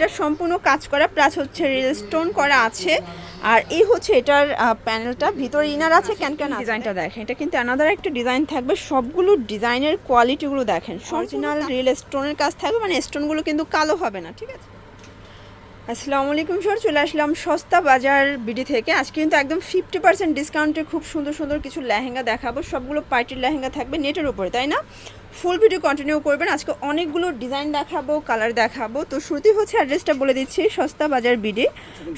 এটা সম্পূর্ণ কাজ করা প্লাস হচ্ছে রিল স্টোন করা আছে। আর এই হচ্ছে এটার প্যানেলটা ভিতরে ইনার আছে ক্যান ক্যান ডিজাইনটা দেখেন এটা কিন্তু আনাদার একটা ডিজাইন থাকবে। সবগুলো ডিজাইনের কোয়ালিটিগুলো দেখেন। অরিজিনাল রিল স্টোনের কাজ থাকবে মানে স্টোনগুলো কিন্তু কালো হবে না ঠিক আছে? আসসালামু আলাইকুম স্যার চলে আসলাম সস্তা বাজার বিডি থেকে। আজকে কিন্তু একদম ফিফটি পার্সেন্ট ডিসকাউন্টে খুব সুন্দর সুন্দর কিছু লেহেঙ্গা দেখাবো। সবগুলো পার্টির লেহেঙ্গা থাকবে নেটের উপরে তাই না? ফুল ভিডিও কন্টিনিউ করবেন। আজকে অনেকগুলো ডিজাইন দেখাবো কালার দেখাবো। তো শুরুতেই হচ্ছে অ্যাড্রেসটা বলে দিচ্ছি, সস্তা বাজার বিডি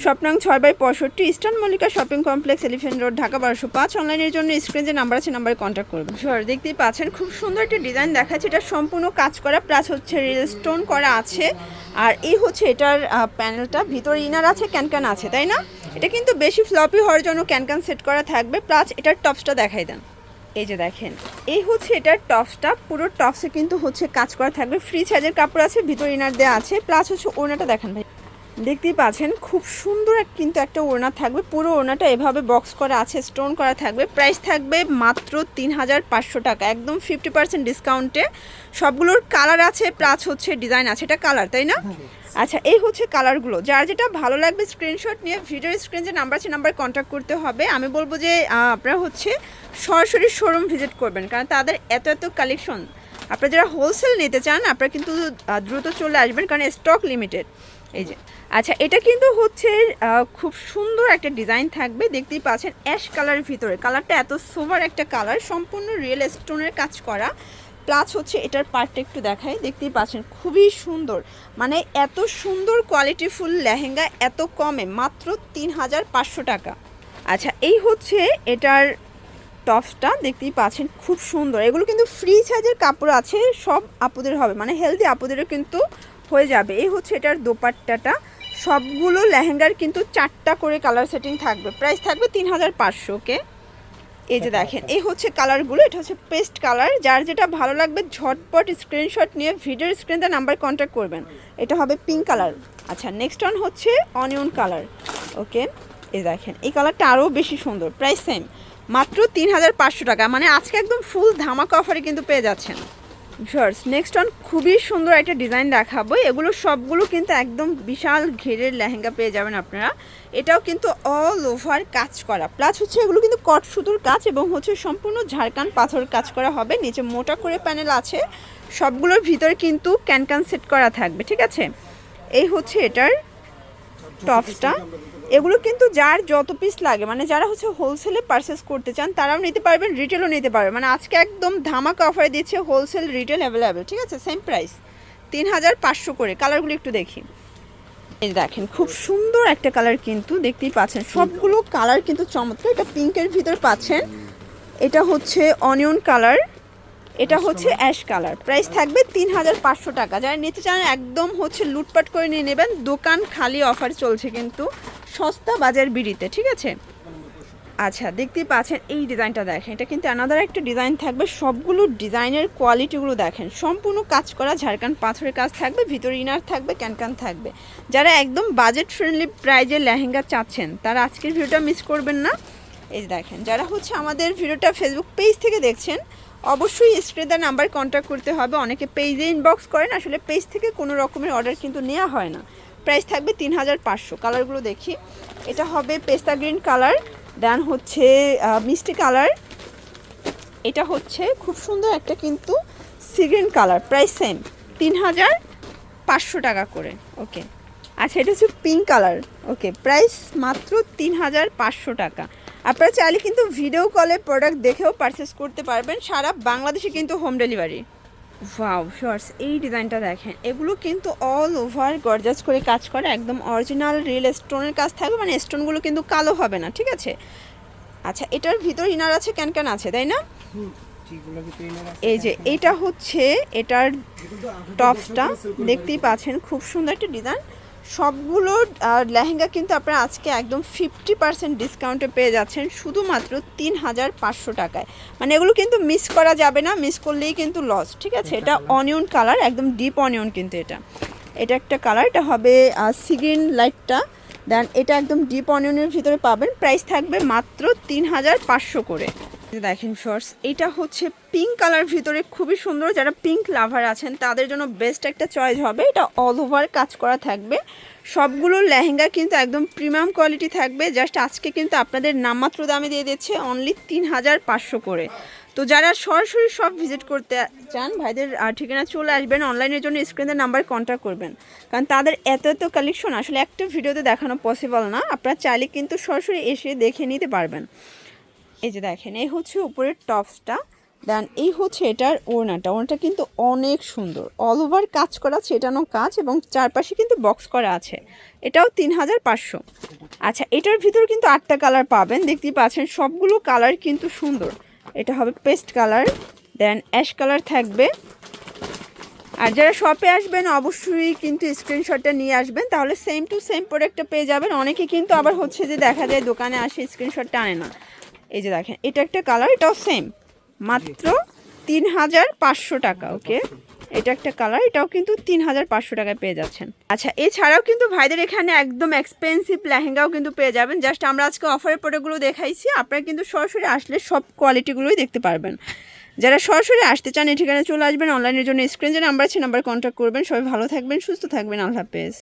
স্বপ্নাং ছয় বাই পঁয়ষট্টি Eastern Mallika Shopping Complex Elephant Road Dhaka বারোশো পাঁচ। অনলাইনের জন্য স্ক্রিন যে নাম্বার আছে নাম্বারে কন্ট্যাক্ট করবেন। স্যার দেখতেই পাচ্ছেন, খুব সুন্দর একটা ডিজাইন দেখাচ্ছে। এটা সম্পূর্ণ কাজ করা প্লাস হচ্ছে স্টোন করা আছে। আর এই হচ্ছে এটার প্যানেলটা ভিতরে ইনার আছে ক্যান ক্যান আছে, তাই না? এটা কিন্তু বেশি ফ্লপি হওয়ার জন্য ক্যান ক্যান সেট করা থাকবে প্লাস এটার টপসটা দেখাই দেন। এই যে দেখেন, এই হচ্ছে এটার টপসটা, পুরো টপসে কিন্তু হচ্ছে কাজ করা থাকবে। ফ্রি সাইজের কাপড় আছে, ভিতর ইনার দেওয়া আছে প্লাস হচ্ছে ওনাটা দেখেন ভাই। দেখতেই পাচ্ছেন খুব সুন্দর কিন্তু একটা ওড়না থাকবে। পুরো ওড়নাটা এভাবে বক্স করা আছে স্টোন করা থাকবে। প্রাইস থাকবে মাত্র তিন হাজার পাঁচশো টাকা। একদম ফিফটি পার্সেন্ট ডিসকাউন্টে সবগুলোর কালার আছে প্লাস হচ্ছে ডিজাইন আছে। এটা কালার তাই না? আচ্ছা এই হচ্ছে কালারগুলো যার যেটা ভালো লাগবে স্ক্রিনশট নিয়ে ভিডিও স্ক্রিন যে নাম্বার আছে নাম্বার কন্ট্যাক্ট করতে হবে। আমি বলব যে আপনারা হচ্ছে সরাসরি শোরুম ভিজিট করবেন। কারণ তাদের এত এত কালেকশন আপনারা যারা হোলসেল নিতে চান আপনারা কিন্তু দ্রুত চলে আসবেন। কারণ স্টক লিমিটেড এই যে। আচ্ছা এটা কিন্তু হচ্ছে খুব সুন্দর একটা ডিজাইন থাকবে। দেখতেই পাচ্ছেন অ্যাশ কালারের ভিতরে। কালারটা এত সোভার একটা কালার, সম্পূর্ণ রিয়েল স্টোনের কাজ করা। প্লাস হচ্ছে এটার পার্টটা একটু দেখাই। দেখতেই পাচ্ছেন খুবই সুন্দর। মানে এত সুন্দর কোয়ালিটিফুল লেহেঙ্গা, এত কমে, মাত্র তিন হাজার পাঁচশো টাকা। আচ্ছা এই হচ্ছে এটার টপসটা। দেখতেই পাচ্ছেন খুব সুন্দর। এগুলো কিন্তু ফ্রি সাইজের কাপড় আছে, সব আপুদের হবে। মানে হেলদি আপুদেরও কিন্তু হয়ে যাবে। এই হচ্ছে এটার দোপাট্টাটা। সবগুলো লেহেঙ্গার কিন্তু চারটা করে কালার সেটিং থাকবে। প্রাইস থাকবে তিন হাজার পাঁচশোকে এই যে দেখেন, এই হচ্ছে কালারগুলো এটা হচ্ছে পেস্ট কালার যার যেটা ভালো লাগবে, ঝটপট স্ক্রিনশট নিয়ে ভিডিওর স্ক্রিনতে নাম্বার কন্ট্যাক্ট করবেন। এটা হবে পিঙ্ক কালার আচ্ছা নেক্সট ওয়ান হচ্ছে অনিয়ন কালার ওকে এই দেখেন, এই কালারটা আরও বেশি সুন্দর প্রাইস সেম মাত্র তিন হাজার পাঁচশো টাকা মানে আজকে একদম ফুল ধামাকা অফারে কিন্তু পেয়ে যাচ্ছেন। ভিউয়ার্স নেক্সট অন খুবই সুন্দর একটা ডিজাইন দেখাবো। এগুলো সবগুলো কিন্তু একদম বিশাল ঘেরের লেহেঙ্গা পেয়ে যাবেন আপনারা। এটাও কিন্তু অল ওভার কাজ করা। প্লাস হচ্ছে এগুলো কিন্তু কট সুতোর কাজ এবং হচ্ছে সম্পূর্ণ ঝাড়কান পাথর কাজ করা হবে। নিচে মোটা করে প্যানেল আছে। সবগুলোর ভিতরে কিন্তু ক্যান ক্যান সেট করা থাকবে, ঠিক আছে? এই হচ্ছে এটার টপসটা, এগুলো কিন্তু যার যত পিস লাগে মানে যারা হচ্ছে হোলসেলে পারচেস করতে চান, তারাও নিতে পারবেন রিটেলও নিতে পারবেন। মানে আজকে একদম ধামাকা অফারে দিচ্ছে হোলসেল রিটেল অ্যাভেলেবেল ঠিক আছে? সেম প্রাইস তিন হাজার পাঁচশো করে। কালারগুলো একটু দেখি। এই দেখেন, খুব সুন্দর একটা কালার কিন্তু দেখতেই পাচ্ছেন। সবগুলো কালার কিন্তু চমৎকার। এটা পিঙ্কের ভিতর পাচ্ছেন। এটা হচ্ছে অনিয়ন কালার এটা হচ্ছে অ্যাশ কালার। প্রাইস থাকবে তিন হাজার পাঁচশো টাকা। যারা নিতে চান, একদম হচ্ছে লুটপাট করে নিয়ে নেবেন। দোকান খালি অফার চলছে কিন্তু সস্তা বাজার বিড়িতে, ঠিক আছে? আচ্ছা দেখতেই পাচ্ছেন, এই ডিজাইনটা দেখেন। এটা কিন্তু আনাদার একটা ডিজাইন থাকবে। সবগুলো ডিজাইনের কোয়ালিটিগুলো দেখেন। সম্পূর্ণ কাজ করা ঝাড়খান পাথরের কাজ থাকবে, ভিতরে ইনার থাকবে, ক্যানকান থাকবে। যারা একদম বাজেট ফ্রেন্ডলি প্রাইজে লেহেঙ্গা চাচ্ছেন, তারা আজকের ভিডিওটা মিস করবেন না। এই দেখেন, যারা হচ্ছে আমাদের ভিডিওটা ফেসবুক পেজ থেকে দেখছেন অবশ্যই স্ক্রিনের নাম্বার কন্ট্যাক্ট করতে হবে। অনেকে পেজে ইনবক্স করেন, আসলে পেজ থেকে কোনো রকমের অর্ডার কিন্তু নেওয়া হয় না। প্রাইস থাকবে তিন হাজার পাঁচশো। কালারগুলো দেখি। এটা হবে পেস্তা গ্রিন কালার দেন হচ্ছে মিষ্টি কালার এটা হচ্ছে খুব সুন্দর একটা কিন্তু সিগ্রিন কালার প্রাইস সেম তিন হাজার পাঁচশো টাকা করে। ওকে আচ্ছা এটা হচ্ছে পিঙ্ক কালার ওকে প্রাইস মাত্র তিন হাজার পাঁচশো টাকা। আপনারা চাইলে কিন্তু ভিডিও কলে প্রোডাক্ট দেখেও পারচেস করতে পারবেন। সারা বাংলাদেশে কিন্তু হোম ডেলিভারি ওয়াও শর্টস এই ডিজাইনটা দেখেন। এগুলো কিন্তু অল ওভার গর্জাস করে কাজ করে। একদম অরিজিনাল রিয়েল স্টোনের কাজ থাকবে। মানে স্টোনগুলো কিন্তু কালো হবে না ঠিক আছে? আচ্ছা এটার ভিতর ইনার আছে ক্যান ক্যান আছে তাই না? এই যে এটা হচ্ছে এটার টপসটা দেখতেই পাচ্ছেন খুব সুন্দর একটা ডিজাইন সবগুলো লেহেঙ্গা কিন্তু আপনারা আজকে একদম ফিফটি পার্সেন্ট ডিসকাউন্টে পেয়ে যাচ্ছেন শুধুমাত্র তিন হাজার পাঁচশো টাকায়। মানে এগুলো কিন্তু মিস করা যাবে না মিস করলেই কিন্তু লস ঠিক আছে? এটা অনিয়ন কালার একদম ডিপ অনিয়ন কিন্তু এটা। এটা একটা কালার এটা হবে সিগ্রিন লাইটটা দেন এটা একদম ডিপ অনিয়নের ভিতরে পাবেন। প্রাইস থাকবে মাত্র তিন হাজার পাঁচশো করে। দেখেন শর্টস এটা হচ্ছে পিঙ্ক কালার ভিতরে খুবই সুন্দর। যারা পিঙ্ক লাভার আছেন, তাদের জন্য বেস্ট একটা চয়েস হবে। এটা অল ওভার কাজ করা থাকবে। সবগুলো লেহেঙ্গা কিন্তু একদম প্রিমিয়াম কোয়ালিটি থাকবে। জাস্ট আজকে কিন্তু আপনাদের নামমাত্র দামে দিয়ে দিচ্ছে অনলি তিন হাজার পাঁচশো করে। তো যারা সরাসরি সব ভিজিট করতে চান, ভাইদের ঠিকানা চলে আসবেন। অনলাইনের জন্য স্ক্রিনের নাম্বার কন্ট্যাক্ট করবেন। কারণ তাদের এত এত কালেকশন আসলে একটা ভিডিওতে দেখানো পসিবল না। আপনারা চাইলে কিন্তু সরাসরি এসে দেখে নিতে পারবেন। এই যে দেখেন, এই হচ্ছে উপরের টপসটা। দেন এই হচ্ছে এটার ওড়নাটা। ওড়নাটা কিন্তু অনেক সুন্দর। অল ওভার কাজ করা, ছেটানো কাজ এবং চারপাশে কিন্তু বক্স করা আছে। এটাও তিন হাজার পাঁচশো। আচ্ছা এটার ভিতর কিন্তু আটটা কালার পাবেন। দেখতেই পাচ্ছেন, সবগুলো কালার কিন্তু সুন্দর। এটা হবে paste colour then ash colour থাকবে। আর যারা শপে আসবেন, অবশ্যই কিন্তু স্ক্রিনশটটা নিয়ে আসবেন। তাহলে সেম টু সেম প্রোডাক্টটা পেয়ে যাবেন। অনেকে কিন্তু আবার হচ্ছে যে দেখা যায়, দোকানে আসে স্ক্রিনশটটা আনে না। এই যে দেখেন এটা একটা কালার এটাও সেম মাত্র তিন হাজার পাঁচশো টাকা ওকে এটা একটা কালার এটাও কিন্তু তিন হাজার পাঁচশো টাকায় পেয়ে যাচ্ছেন। আচ্ছা এছাড়াও কিন্তু ভাইদের এখানে একদম এক্সপেন্সিভ লেহেঙ্গাও কিন্তু পেয়ে যাবেন। জাস্ট আমরা আজকে অফারের প্রোডাক্টগুলো দেখাইছি আপনারা কিন্তু সরাসরি আসলে সব কোয়ালিটিগুলোই দেখতে পারবেন। যারা সরাসরি আসতে চান এই ঠিকানা চলে আসবেন। অনলাইনের জন্য স্ক্রিন যে নাম্বার আছে নাম্বার কন্ট্যাক্ট করবেন। সবাই ভালো থাকবেন সুস্থ থাকবেন। আল্লাহ হাফেজ।